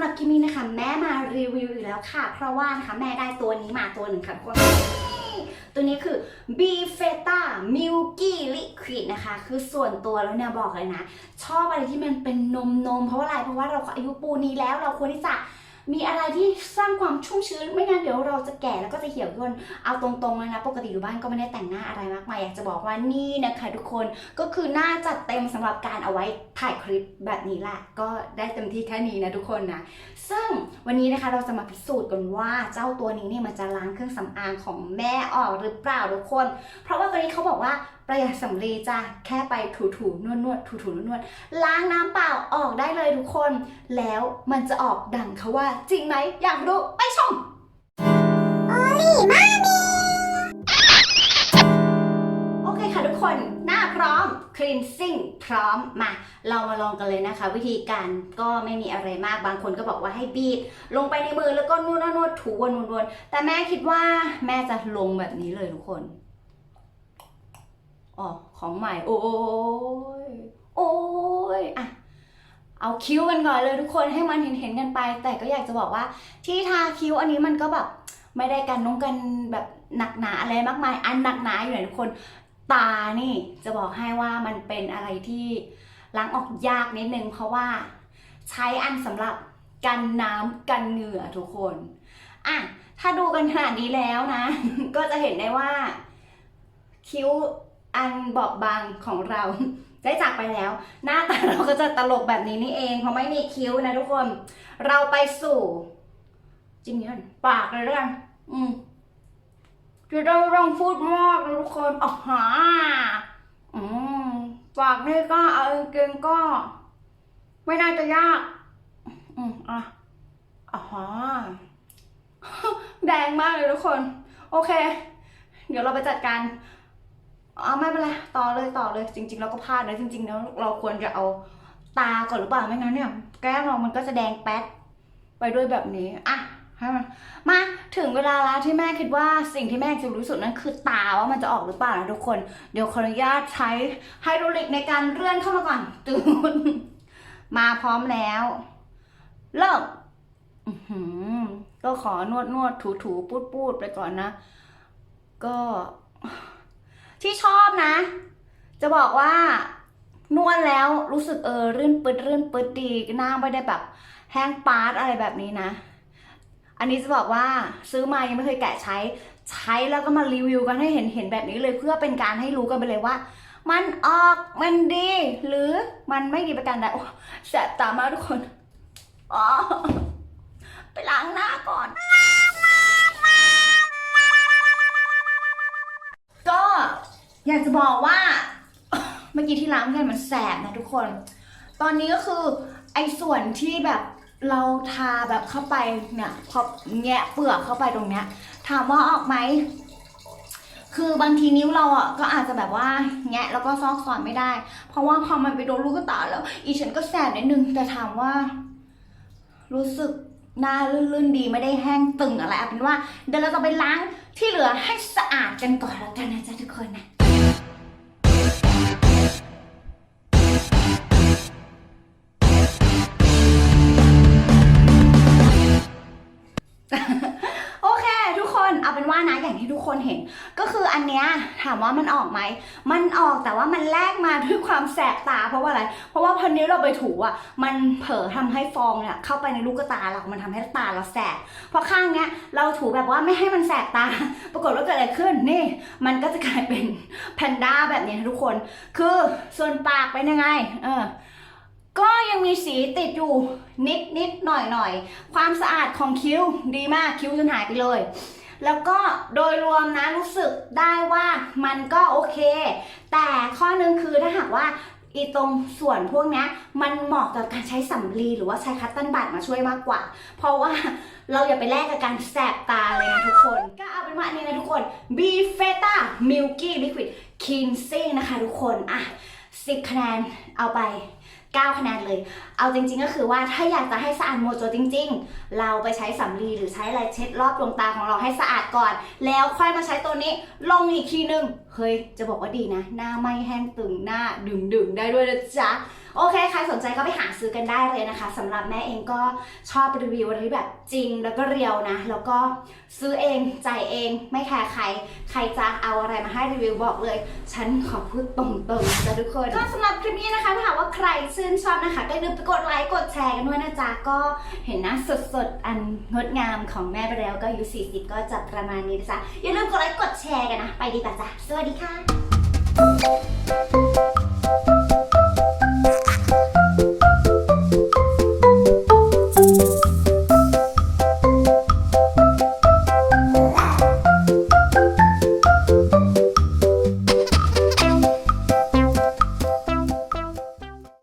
ำหรับคลิปนี้นะคะ แม่มารีวิวอยู่แล้วค่ะ เพราะว่านะคะแม่ได้ตัวนี้มาตัวหนึ่งค่ะทุกคนตัวนี้คือ b f e t a Milky Liquid นะคะ คือส่วนตัวแล้วเนี่ยบอกเลยนะ ชอบอะไรที่มันเป็นนมนมเพราะว่าอะไรเพราะว่าเราอายุปูนี้แล้วเราควรที่จะ มีอะไรที่สร้างความชุ่มชื้น ไม่งั้นเดี๋ยวเราจะแก่แล้วก็จะเหี่ยวย่นเอาตรงๆเลยนะปกติอยู่บ้านก็ไม่ได้แต่งหน้าอะไรมากมายอยากจะบอกว่านี่นะคะ ทุกคนก็คือหน่าจัดเต็มสำหรับการเอาไว้ถ่ายคลิปแบบนี้แหละก็ได้เต็มที่แค่นี้นะทุกคนนะซึ่งวันนี้นะคะเราจะมาพิสูจน์กันว่าเจ้าตัวนี้เนี่ยมันจะล้างเครื่องสำอางของแม่ออกหรือเปล่าทุกคน เพราะว่าตัวนี้เขาบอกว่าประหยัดสำลีจ้ะแค่ไปถูๆนวดนวดๆถูๆนวดนวดๆล้างน้ำเปล่าออกได้เลยทุกคน แล้วมันจะออกดังเขาว่าจริงไหมอยากรู้ไปชมโอเคค่ะทุกคนหน้าพร้อม cleansing พร้อมมา เรามาลองกันเลยนะคะ วิธีการก็ไม่มีอะไรมากบางคนก็บอกว่าให้บีบลงไปในมือแล้วก็นวดนวดนวดถูวนวนวนแต่แม่คิดว่าแม่จะลงแบบนี้เลยทุกคนอ๋อของใหม่ โอ้ยโอ้ยอะ เอาคิ้วกันก่อนเลยทุกคนให้มันเห็นเห็นๆกันไป แต่ก็อยากจะบอกว่าที่ทาคิ้วอันนี้มันก็แบบไม่ได้กันน้องกันแบบหนักหนาอะไรมากมาย อันหนักหนาอยู่ไหนทุกคนตานี่จะบอกให้ว่ามันเป็นอะไรที่ล้างออกยากนิดนึงเพราะว่าใช้อันสำหรับกันน้ำกันเหงื่อทุกคนอะถ้าดูกันขนาดนี้แล้วนะ ก็จะเห็นได้ว่าคิ้วอันบอบบางของเรา ได้จากไปแล้ว หน้าตาเราก็จะตลกแบบนี้นี่เอง เพราะไม่มีคิ้วนะทุกคน เราไปสู่จิ้มนี้ก่อนปากเลยแล้วกันอืมจะได้ไม่ต้องพูดมากนะทุกคนอ๋อฮะอืมฝากนี่ก็เอาเกงก็ ไม่น่าจะยาก อืมอะอ๋อฮะแดงมากเลยทุกคน โอเค เดี๋ยวเราไปจัดการ อ๋อไม่เป็นไรต่อเลยต่อเลยจริง ๆ เราก็พลาดนะจริงๆแล้วเราควรจะเอาตาก่อนหรือเปล่าไม่งั้นเนี่ยแก้มเรามันก็จะแดงแป๊ดไปด้วยแบบนี้อะให้มันมาถึงเวลาแล้วที่แม่คิดว่าสิ่งที่แม่จะรู้สุดนั้นคือตาว่ามันจะออกหรือเปล่านะทุกคน เดี๋ยวขออนุญาตใช้ไฮดรอลิกในการเลื่อนเข้ามาก่อนตื่นมาพร้อมแล้วเริ่มก็ขอนวดนวดถูถูปูดปูดไปก่อนนะ ก็ ที่ชอบนะ จะบอกว่านวดแล้วรู้สึกเออรื่นปืดรื่นปืดดีหน้าไม่ได้แบบ แห้งปาดอะไรแบบนี้นะ อันนี้จะบอกว่าซื้อมายังไม่เคยแกะใช้ ใช้แล้วก็มารีวิวกันให้เห็นเห็นแบบนี้เลยเพื่อเป็นการให้รู้กันไปเลยว่า มันออกมันดี หรือมันไม่ดีประการใดโอ้แสบตามากทุกคนอ๋อ อยากจะบอกว่า เมื่อกี้ที่ล้างกันมันแสบนะทุกคน ตอนนี้ก็คือไอ้ส่วนที่แบบเราทาแบบเข้าไปเนี่ยพอแงะเปลือกเข้าไปตรงเนี้ย ถามว่าออกไหมคือบางทีนิ้วเราอะก็อาจจะแบบว่าแงะแล้วก็ซอกซอนไม่ได้ เพราะว่าพอมันไปโดนลูกตาแล้ว อีฉันก็แสบนิดนึงแต่ถามว่า รู้สึกหน้าลื่นๆดีไม่ได้แห้งตึงอะไรเอาเป็นว่า เดี๋ยวเราจะไปล้างที่เหลือให้สะอาดกันก่อนแล้วกันนะจ๊ะทุกคนนะ เห็น ก็คืออันเนี้ยถามว่ามันออกไหม มันออกแต่ว่ามันแลกมาด้วยความแสบตาเพราะว่าอะไร เพราะว่าพอนิ้วเราไปถูอะ มันเผลอทำให้ฟองเนี่ยเข้าไปในลูกตาเรา มันทำให้ตาเราแสบ เพราะข้างเนี้ยเราถูแบบว่าไม่ให้มันแสบตา ปรากฏว่าเกิดอะไรขึ้น นี่ มันก็จะกลายเป็นแพนด้าแบบนี้ทุกคน คือส่วนปากเป็นยังไง เออ ก็ยังมีสีติดอยู่นิดนิดหน่อยหน่อยความสะอาดของคิ้วดีมากคิ้วจนหายไปเลย แล้วก็โดยรวมนะรู้สึกได้ว่ามันก็โอเค แต่ข้อหนึงคือถ้าหากว่าอีตรงส่วนพวกนี้มันเหมาะกับการใช้สำลีหรือว่าใช้คัตตันบัตมาช่วยมากกว่า เพราะว่าเราอย่าไปแลกกับการแสบตาเลยนะทุกคน ก็เอาเป็นว่าอันนี้นะทุกคน b f e t a Milky Liquid Cleansing นะคะทุกคนอะ 10 คะแนนเอาไป 9 คะแนนเลย เอาจริง ๆ ก็คือว่าถ้าอยากจะให้สะอาดโมโจจริง ๆ เราไปใช้สำลีหรือใช้อะไรเช็ดรอบดวงตาของเราให้สะอาดก่อน แล้วค่อยมาใช้ตัวนี้ลงอีกทีนึง เฮ้ย จะบอกว่าดีนะ หน้าไม่แห้งตึงหน้าดึงๆได้ด้วยนะจ๊ะ โอเคใครสนใจก็ไปหาซื้อกันได้เลยนะคะสำหรับแม่เองก็ชอบรีวิวอะไรที่แบบจริงแล้วก็เรียวนะ แล้วก็ซื้อเองจ่ายเองไม่แคร์ใคร ใครจะเอาอะไรมาให้รีวิวบอกเลย ฉันขอพูดตรงๆนะทุกคน ก็สำหรับคลิปนี้นะคะถ้าหากว่าใครชื่นชอบนะคะก็อย่าลืมไปกดไลค์กดแชร์กันด้วยนะจ๊ะก็เห็นหนะสดๆ อันงดงามของแม่ไปแล้วก็อายุ40 ก็จะประมาณนี้นะจ๊ะอย่าลืมกดไลค์กดแชร์กันนะ ไปดีกว่าจ้ะสวัสดีค่ะ